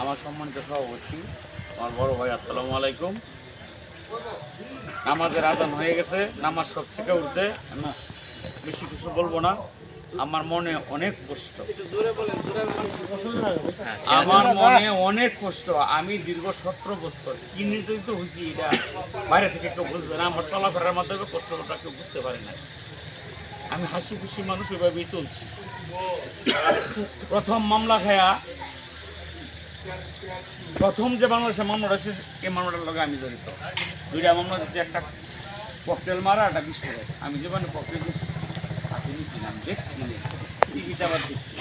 আমার সম্মানিত সভাপতি, আমার বড় ভাই, আসসালামু আলাইকুম। নামাজের আজান হয়ে গেছে, নামাজ সব থেকে উঠতে বেশি কিছু বলব না। আমার মনে অনেক কষ্ট। আমার মনে অনেক কষ্ট। আমি দীর্ঘ সতেরো বছর কি নির্যাতিত হয়েছি, এটা বাইরে থেকে কেউ বুঝবে না। আমার চলাফেরার মাধ্যমে কষ্টটা কেউ বুঝতে পারে না। আমি হাসি খুশি মানুষ ওইভাবেই চলছি। প্রথম মামলা খায়া প্রথম যে বাংলাদেশে মামলাটা হচ্ছে এই মামলাটার লগে আমি জড়িত। দুইটা মামলা দিচ্ছি একটা ককটেল মারা, একটা বিস্ফোরক। আমি জীবনে ককটেল হাতে নিয়েছিলাম দেখছি টিভিতে আবার দেখছি।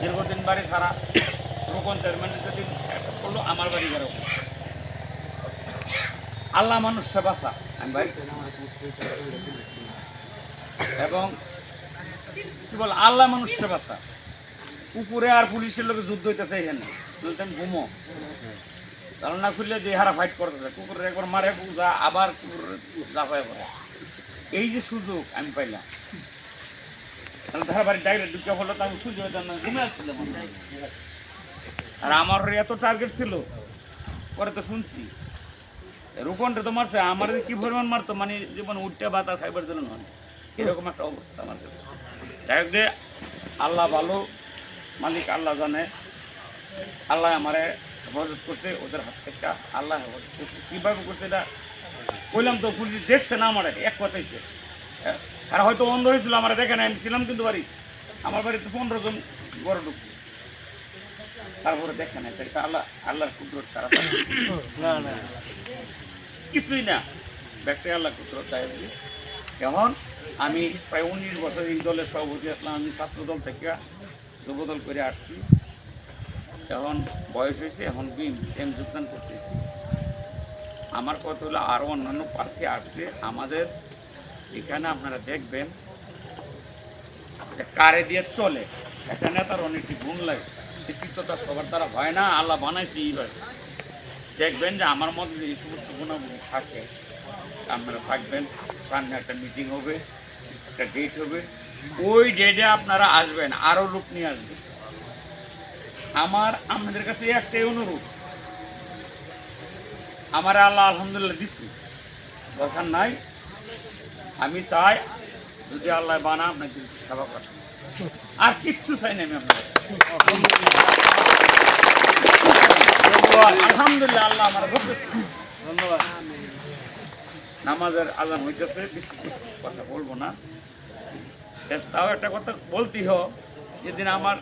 দীর্ঘদিন বাড়ি সারা রোপণ চেয়ারম্যান যেদিন করল আমার বাড়ি গেল আল্লাহ মানুষ বাসা আমি বাড়ি এবং কি বল, আল্লাহ মানুষ বাসা কুকুরে আর পুলিশের লোকে যুদ্ধ হইতেছে এখানে। বলতেন ঘুমো। তাহলে না খুললে যে হারা ফাইট করতেছে, কুকুরের একবার মারে যা আবার কুকুরের জাফায় পড়ে। এই যে সুযোগ আমি পাইলাম। তাহলে ধারা বাড়ি ডাইরেক্ট ঢুকে হলো তো আমি সুযোগ না, ঘুমে আসছিলাম আর আমার এত টার্গেট ছিল, পরে তো শুনছি। রূপনটা তো মারছে, আমার কি পরিমাণ মারতো মানে জীবন উঠতে বাতা খাইবার দিল না এরকম একটা অবস্থা আমার কাছে। আল্লাহ ভালো মালিক আল্লাহ জানে। আল্লাহ আমারে হেফাজত করতে ওদের হাত থেকে আল্লাহ হেফাজত করতে কীভাবে করতে এটা? বললাম তো পুলিশ দেখছে না আমার এক কথাই সে। আর হয়তো অন্ধ হয়েছিল আমার দেখে না আমি ছিলাম কিন্তু বাড়ি। আমার বাড়িতে পনেরো জন বড় ঢুকছে তারপরে দেখে না এটা আল্লাহ আল্লাহর কুদরত ছাড়া না না। কিছুই না। ব্যাগটা আল্লাহ কুদরত তাই এখন আমি প্রায় উনিশ বছর এই দলের সভাপতি আসলাম আমি ছাত্র দল থেকে। যুবদল করে আসছি। এখন বয়স হয়েছে, এখন বিম এম যোগদান করতেছি। আমার কথা হলো আরও অন্যান্য প্রার্থী আসছে, আমাদের এখানে আপনারা দেখবেন কারে দিয়ে চলে। একটা নেতার অনেকটি গুণ লাগে চিত্রতা সবার দ্বারা হয় না, আল্লাহ বানাইছে এইভাবে দেখবেন যে আমার মধ্যে যে সমস্ত গুণাগুলি থাকে, আপনারা থাকবেন, সামনে একটা মিটিং হবে, একটা ডেট হবে। ওই ডেটে আপনারা আসবেন আরও লোক নিয়ে আসবেন আমার, আপনাদের কাছে একটাই অনুরোধ। আমার আল্লাহ আলহামদুলিল্লাহ দিচ্ছি দরকার নাই। আমি চাই, যদি আল্লাহ বানা, আপনাকে সেবা করেন আর কিচ্ছু চাই না আমি আলহামদুলিল্লাহ, আল্লাহ আমার ধন্যবাদ। নামাজের আজান হইতেছে, বেশি কথা বলব না। তাও একটা কথা বলতেই হ যেদিন আমার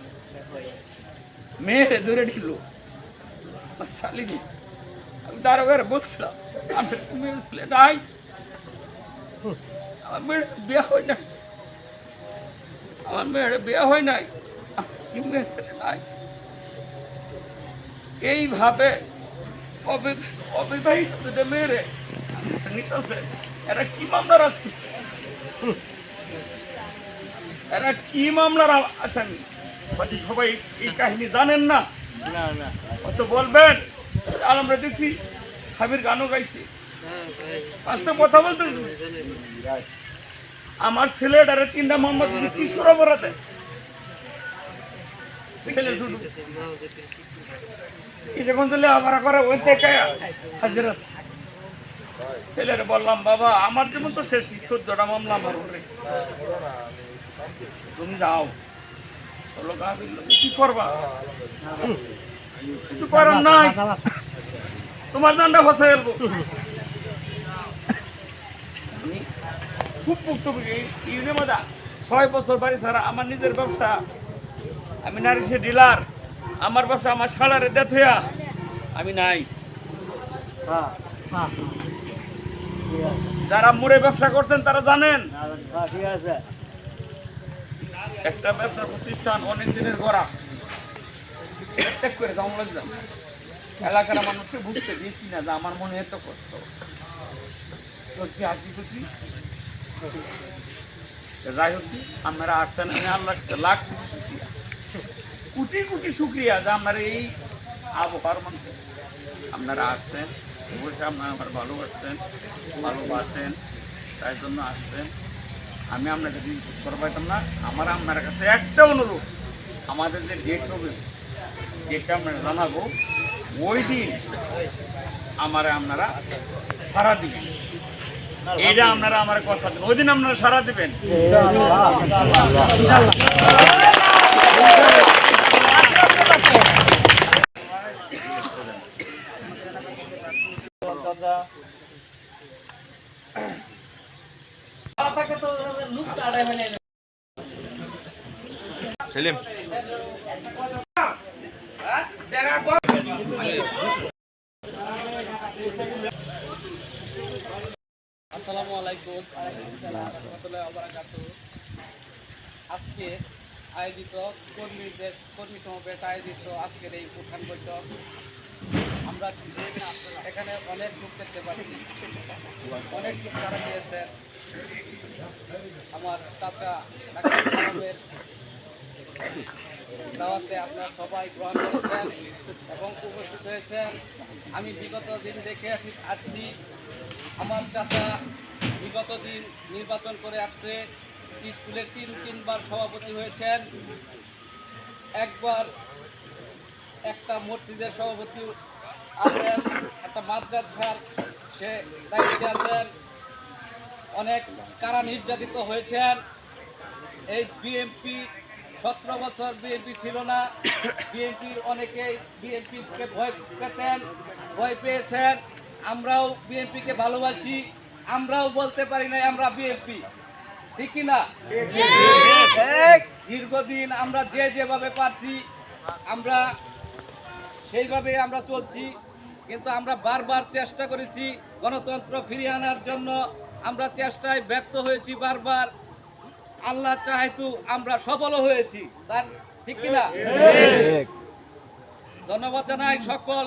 মেয়েরে ধরে ঢিল শালিনী, আমি তার ঘরে বলছিলাম, আমি ছেলে নাই, আমার মেয়ের বিয়ে হয় নাই, আমার মেয়ের বিয়ে হয় নাই কি ছেলে নাই। এইভাবে অবি- অবিবাহিত মেয়েরে নিতেছে, এরা কি মামলার আছে এরা কি মামলার আসামি সবাই এই কাহিনী জানেন না? না না। হয়তো বলবেন? আর আমরা দেখছি হাবির গানও গাইছি। আজকে কথা বলতেছি। আমার ছেলেটারে তিনটা মোহাম্মদ দিয়েছে ছেলে শুধু। কিছুক্ষণ চলে আবার করে ওই থেকে হাজিরা ছেলের বললাম বাবা আমার যেমন তো শেষ চোদ্দটা মামলা আমার তুমি যাও। কি করবা? কিছু করার নাই। তোমার জানটা ফসে আমি খুব ভুক্তভোগী। মাদা ছয় বছর বাড়ি ছাড়া আমার নিজের ব্যবসা। আমি নারিশে ডিলার। আমার ব্যবসা আমার সালারে দেথ আমি নাই। যারা মুড়ে ব্যবসা করছেন, তারা জানেন। ঠিক আছে। একটা ব্যবসা প্রতিষ্ঠান অনেক দিনের গড়া। প্রত্যেক করে লাগলাম এলাকার মানুষকে বুঝতে দিয়েছি না যে আমার মনে এত কষ্ট। চলছি হাসি খুশি, যাই হোক আপনারা আসছেন আমি আল্লাহ লাখ কোটি শুক্রিয়া। কোটি কোটি শুক্রিয়া যে আপনারা এই আবহাওয়ার মানুষে। আপনারা আসছেন, অবশ্যই আপনারা আমার ভালোবাসছেন, ভালোবাসেন, তাই জন্য আসছেন। আমি আপনাকে দিন শোধ করতে পাইতাম না। আমার আপনার কাছে একটা অনুরোধ। আমাদের যে ডেট হবে ডেটটা আমরা জানাব। ওই দিন আমারে আপনারা সারা দিবেন। এটা আপনারা আমার কথা দেবেন। ওই দিন আপনারা সারা দিবেন। সেলিম। আসসালামু আলাইকুম। রহমতুল্লাহি আজকে আয়োজিত কর্মীদের কর্মী সমাবেশ আয়োজিত আজকের এই উত্থান বৈঠক। আমরা এখানে অনেক লোক দেখতে পাচ্ছি, অনেক লোক তারা দিয়েছেন আমার চাচা দাওয়াতে আপনারা সবাই গ্রহণ করেছেন এবং উপস্থিত হয়েছেন। আমি বিগত দিন দেখে আসি- আসছি। আমার চাচা বিগত দিন নির্বাচন করে আসছে। স্কুলের তিন তিনবার সভাপতি হয়েছেন। একবার একটা মসজিদের সভাপতি আছেন, একটা মাদ্রাসার সে দায়িত্বে আছেন। অনেক কারা নির্যাতিত হয়েছেন। এই বিএমপি সতেরো বছর বিএনপি ছিল না। বিএনপির অনেকেই বিএনপিকে ভয় পেতেন, ভয় পেয়েছেন। আমরাও বিএনপিকে ভালোবাসি। আমরাও বলতে পারি না আমরা বিএনপি ঠিক না? দীর্ঘদিন আমরা যে যেভাবে পারছি, আমরা সেইভাবে আমরা চলছি। কিন্তু আমরা বারবার চেষ্টা করেছি গণতন্ত্র ফিরিয়ে আনার জন্য। আমরা চেষ্টায় ব্যর্থ হয়েছি বারবার। আল্লাহ চাহেতু আমরা সফলও হয়েছি। তার ঠিক কিনা? ধন্যবাদ জানাই সকল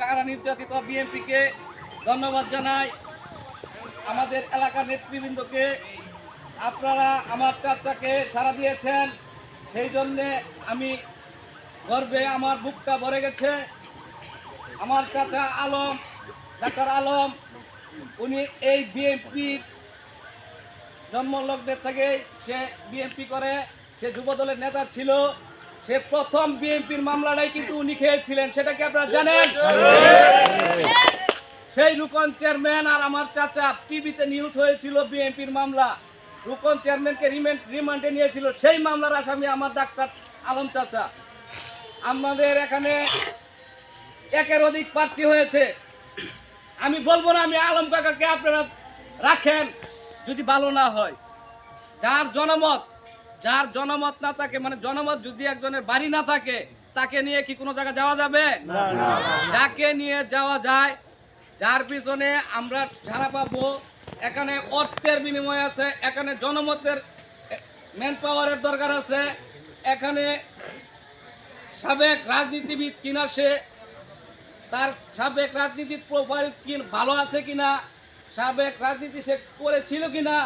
কারা নির্যাতিত বিএনপিকে। ধন্যবাদ জানাই আমাদের এলাকার নেতৃবৃন্দকে। আপনারা আমার চাচাকে সাড়া দিয়েছেন। সেই জন্যে আমি গর্বে আমার বুকটা ভরে গেছে। আমার চাচা আলম, ডাক্তার আলম, উনি এই বিএনপির জন্মলগ্নের থেকে সে বিএনপি করে, সে যুবদলের নেতা ছিল। সে প্রথম বিএনপির মামলাটাই কিন্তু উনি খেয়েছিলেন, সেটা কি আপনারা জানেন? সেই রুকন চেয়ারম্যান আর আমার চাচা টিভিতে নিউজ হয়েছিল বিএনপির মামলা। রুকন চেয়ারম্যানকে রিমান্ড রিমান্ডে নিয়েছিল, সেই মামলার আসামি আমার ডাক্তার আলম চাচা। আমাদের এখানে একের অধিক প্রার্থী হয়েছে। আমি বলব না আমি আলম কাকাকে আপনারা রাখেন যদি ভালো না হয়। যার জনমত যার জনমত না থাকে মানে জনমত যদি একজনের বাড়ি না থাকে তাকে নিয়ে কি কোনো জায়গায় যাওয়া যাবে? যাকে নিয়ে যাওয়া যায় যার পিছনে আমরা ছাড়া পাবো এখানে অর্থের বিনিময় আছে এখানে জনমতের ম্যান পাওয়ারের দরকার আছে এখানে সাবেক রাজনীতিবিদ কিনা সে তার সাবেক রাজনীতির প্রোফাইল কি ভালো আছে কিনা, সাবেক রাজনীতি সে করেছিল কিনা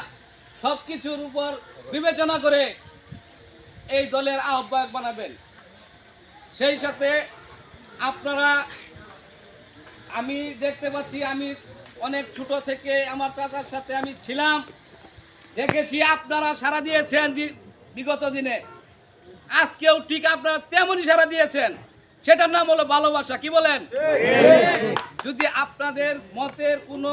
সব কিছুর উপর বিবেচনা করে এই দলের আহ্বায়ক বানাবেন। সেই সাথে আপনারা, আমি দেখতে পাচ্ছি, আমি অনেক ছোট থেকে আমার চাচার সাথে আমি ছিলাম। দেখেছি আপনারা সারা দিয়েছেন বিগত দিনে। আজকেও ঠিক আপনারা তেমনই সারা দিয়েছেন। সেটার নাম হলো ভালোবাসা, কি বলেন? যদি আপনাদের মতের কোনো,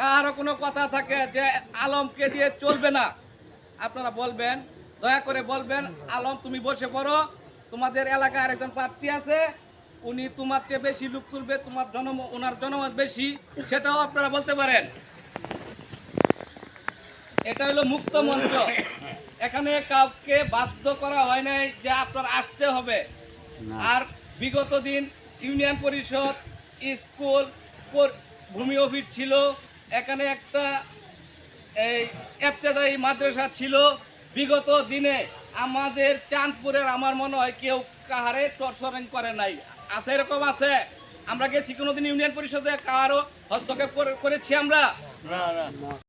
কারও কোনো কথা থাকে যে আলমকে দিয়ে চলবে না, আপনারা বলবেন, দয়া করে বলবেন, আলম তুমি বসে পড়ো, তোমাদের এলাকায় আরেকজন প্রার্থী আছে, উনি তোমার চেয়ে বেশি লুক তুলবে, তোমার জনম, ওনার জনমত বেশি, সেটাও আপনারা বলতে পারেন। এটা হলো মুক্ত মঞ্চ। এখানে কাউকে বাধ্য করা হয় নাই যে আপনার আসতে হবে। আর বিগত দিন ইউনিয়ন পরিষদ স্কুল ভূমি অফিস ছিল এখানে একটা এই এফতেদায়ী মাদ্রাসা ছিল। বিগত দিনে আমাদের চাঁদপুরের আমার মনে হয় কেউ কাহারে টর্চরিং করে নাই। আছে এরকম আছে? আমরা গেছি কোনোদিন ইউনিয়ন পরিষদে কারও হস্তক্ষেপ করেছি আমরা? না না।